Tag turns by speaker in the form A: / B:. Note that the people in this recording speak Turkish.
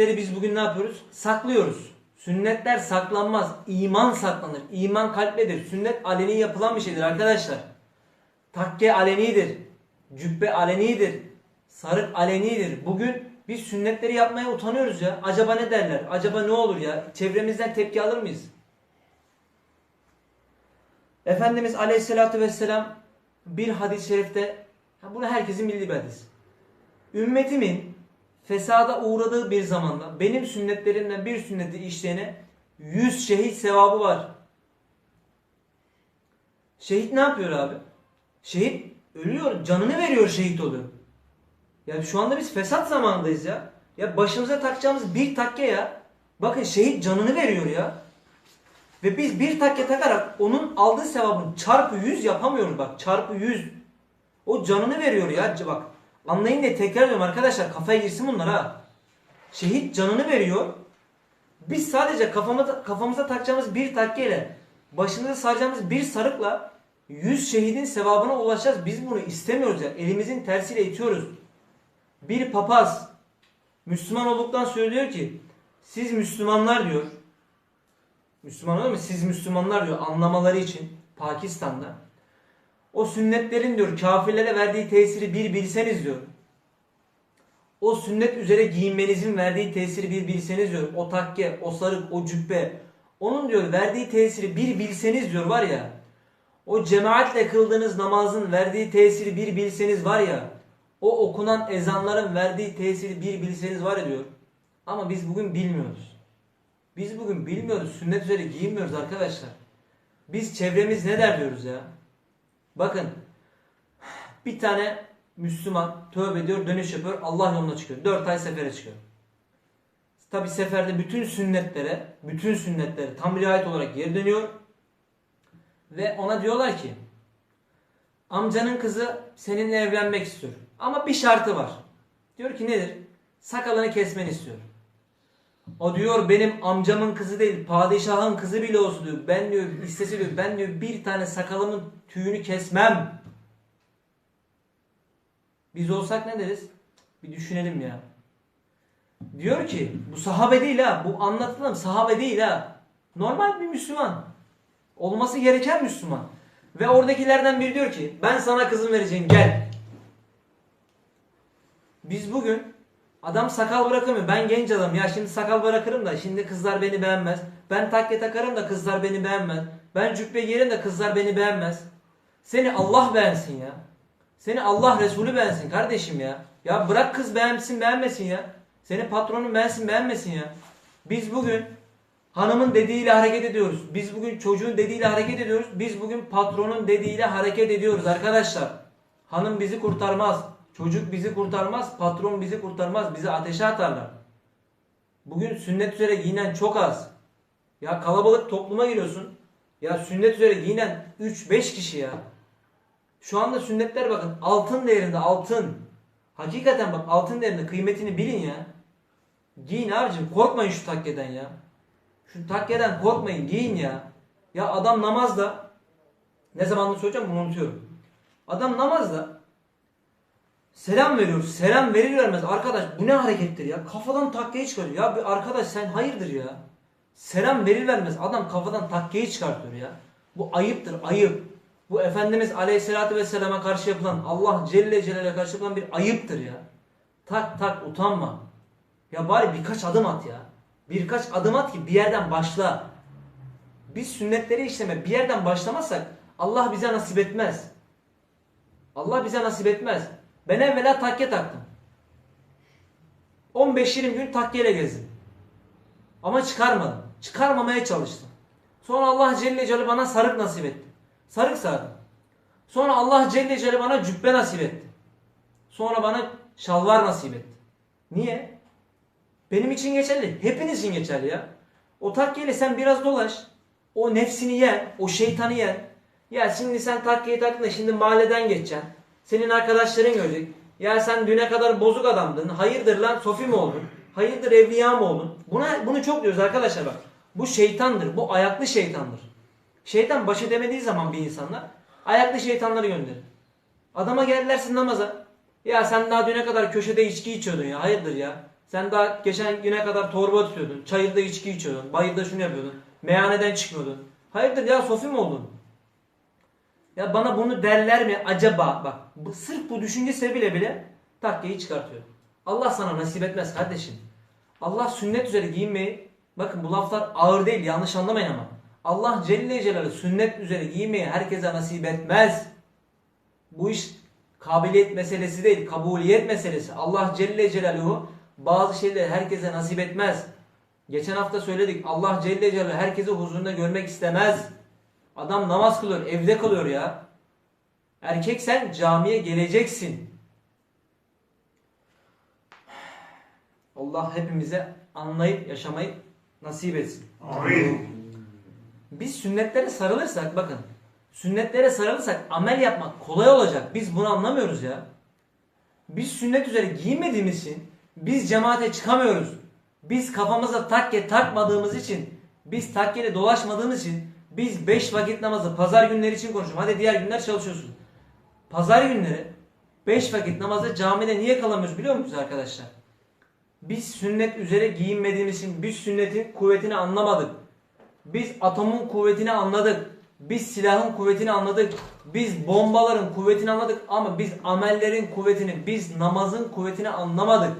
A: sünnetleri biz bugün ne yapıyoruz? Saklıyoruz. Sünnetler saklanmaz. İman saklanır. İman kalpledir. Sünnet aleni yapılan bir şeydir arkadaşlar. Takke alenidir. Cübbe alenidir. Sarık alenidir. Bugün biz sünnetleri yapmaya utanıyoruz ya. Acaba ne derler? Acaba ne olur ya? Çevremizden tepki alır mıyız? Efendimiz Aleyhisselatü Vesselam bir hadis-i şerifte bunu herkesin bildiği bir hadis. Ümmetimin fesada uğradığı bir zamanda benim sünnetlerimden bir sünneti işleyene 100 şehit sevabı var. Şehit ne yapıyor abi? Şehit ölüyor, canını veriyor şehit oluyor. Ya şu anda biz fesat zamanındayız ya. Ya başımıza takacağımız bir takke ya. Bakın şehit canını veriyor ya. Ve biz bir takke takarak onun aldığı sevabın çarpı 100 yapamıyoruz bak. Çarpı 100. O canını veriyor ya. Bak anlayın diye tekrar ediyorum arkadaşlar. Kafaya girsin bunlar ha. Şehit canını veriyor. Biz sadece kafamıza, kafamıza takacağımız bir takkeyle başımıza saracağımız bir sarıkla 100 şehidin sevabına ulaşacağız. Biz bunu istemiyoruz ya. Elimizin tersiyle itiyoruz. Bir papaz Müslüman olduktan söylüyor ki siz Müslümanlar diyor. Müslüman olur mu? Siz Müslümanlar diyor anlamaları için Pakistan'da. O sünnetlerin diyor kafirlere verdiği tesiri bir bilseniz diyor. O sünnet üzere giyinmenizin verdiği tesiri bir bilseniz diyor. O takke, o sarık, o cübbe. Onun diyor verdiği tesiri bir bilseniz diyor var ya. O cemaatle kıldığınız namazın verdiği tesiri bir bilseniz var ya. O okunan ezanların verdiği tesiri bir bilseniz var ya diyor. Ama biz bugün bilmiyoruz. Biz bugün bilmiyoruz. Sünnet üzere giyinmiyoruz arkadaşlar. Biz çevremiz ne der diyoruz ya. Bakın bir tane Müslüman tövbe ediyor dönüş yapıyor Allah yoluna çıkıyor. 4 ay sefere çıkıyor. Tabi seferde bütün sünnetlere, bütün sünnetlere tam riayet olarak geri dönüyor. Ve ona diyorlar ki amcanın kızı seninle evlenmek istiyor. Ama bir şartı var. Diyor ki nedir? Sakalını kesmeni istiyor. O diyor benim amcamın kızı değil padişahın kızı bile olsun diyor. Ben diyor istese diyor ben diyor bir tane sakalımın tüyünü kesmem. Biz olsak ne deriz? Bir düşünelim ya. Diyor ki bu sahabe değil ha. Bu anlatılan sahabe değil ha. Normal bir Müslüman. Olması gereken Müslüman. Ve oradakilerden biri diyor ki ben sana kızım vereceğim gel. Biz bugün adam sakal bırakamıyor. Ben genç adamım ya şimdi sakal bırakırım da şimdi kızlar beni beğenmez. Ben takke takarım da kızlar beni beğenmez. Ben cübbe giyerim de kızlar beni beğenmez. Seni Allah beğensin ya. Seni Allah Resulü beğensin kardeşim ya. Ya bırak kız beğensin beğenmesin ya. Seni patronun beğensin beğenmesin ya. Biz bugün hanımın dediğiyle hareket ediyoruz. Biz bugün çocuğun dediğiyle hareket ediyoruz. Biz bugün patronun dediğiyle hareket ediyoruz arkadaşlar. Hanım bizi kurtarmaz. Çocuk bizi kurtarmaz. Patron bizi kurtarmaz. Bizi ateşe atarlar. Bugün sünnet üzere giyinen çok az. Ya kalabalık topluma giriyorsun. Ya sünnet üzere giyinen 3-5 kişi ya. Şu anda sünnetler bakın altın değerinde altın. Hakikaten bak altın değerinde kıymetini bilin ya. Giyin abicim korkmayın şu takkeden ya. Şu takkeden korkmayın giyin ya. Ya adam namazda ne zaman söyleyeceğim bunu unutuyorum. Adam namazda selam veriyor. Selam verir vermez arkadaş bu ne harekettir ya. Kafadan takkeyi çıkarıyor. Ya bir arkadaş sen hayırdır ya. Selam verir vermez adam kafadan takkeyi çıkartıyor ya. Bu ayıptır ayıp. Bu Efendimiz Aleyhisselatü Vesselam'a karşı yapılan Allah Celle Celaluhu'ya karşı yapılan bir ayıptır ya. Tak tak utanma. Ya bari birkaç adım at ya. Birkaç adım at ki bir yerden başla. Biz sünnetleri işleme bir yerden başlamazsak Allah bize nasip etmez. Allah bize nasip etmez. Ben evvela takke taktım. 15-20 gün takkeyle gezdim. Ama çıkarmadım. Çıkarmamaya çalıştım. Sonra Allah Celle Celaluhu bana sarık nasip etti. Sarık sardım. Sonra Allah Celle Celaluhu bana cübbe nasip etti. Sonra bana şalvar nasip etti. Niye? Benim için geçerli. Hepiniz için geçerli ya. O takkeyle sen biraz dolaş. O nefsini yen. O şeytanı yen. Ya şimdi sen takkeyi taktın da şimdi mahalleden geçeceksin. Senin arkadaşların görecek. Ya sen düne kadar bozuk adamdın. Hayırdır lan sofi mi oldun? Hayırdır evliya mı oldun? Buna, bunu çok diyoruz arkadaşlar bak. Bu şeytandır. Bu ayaklı şeytandır. Şeytan baş edemediği zaman bir insanla ayaklı şeytanları gönderir. Adama gelirlersin namaza. Ya sen daha düne kadar köşede içki içiyordun ya. Hayırdır ya. Sen daha geçen güne kadar torba tutuyordun. Çayırda içki içiyordun. Bayırda şunu yapıyordun. Meyhaneden çıkmıyordun. Hayırdır ya sofi mi oldun? Ya bana bunu derler mi acaba? Bak bu, sırf bu düşünce sebebiyle bile takkeyi çıkartıyor. Allah sana nasip etmez kardeşim. Allah sünnet üzere giyinmeyi bakın bu laflar ağır değil yanlış anlamayın ama. Allah Celle Celaluhu sünnet üzere giyinmeyi herkese nasip etmez. Bu iş kabiliyet meselesi değil, kabuliyet meselesi. Allah Celle Celaluhu bazı şeyleri herkese nasip etmez. Geçen hafta söyledik. Allah Celle Celaluhu herkesi huzurunda görmek istemez. Adam namaz kılıyor, evde kalıyor ya. Erkek sen camiye geleceksin. Allah hepimize anlayıp yaşamayı nasip etsin.
B: Amin.
A: Biz sünnetlere sarılırsak bakın. Sünnetlere sarılırsak amel yapmak kolay olacak. Biz bunu anlamıyoruz ya. Biz sünnet üzere giyinmediğimiz için biz cemaate çıkamıyoruz. Biz kafamıza takke takmadığımız için biz takkeli dolaşmadığımız için biz 5 vakit namazı pazar günleri için konuşuyorum. Hadi diğer günler çalışıyorsun. Pazar günleri 5 vakit namazı camide niye kalamıyoruz biliyor musunuz arkadaşlar? Biz sünnet üzere giyinmediğimiz için biz sünnetin kuvvetini anlamadık. Biz atomun kuvvetini anladık. Biz silahın kuvvetini anladık. Biz bombaların kuvvetini anladık ama biz amellerin kuvvetini, biz namazın kuvvetini anlamadık.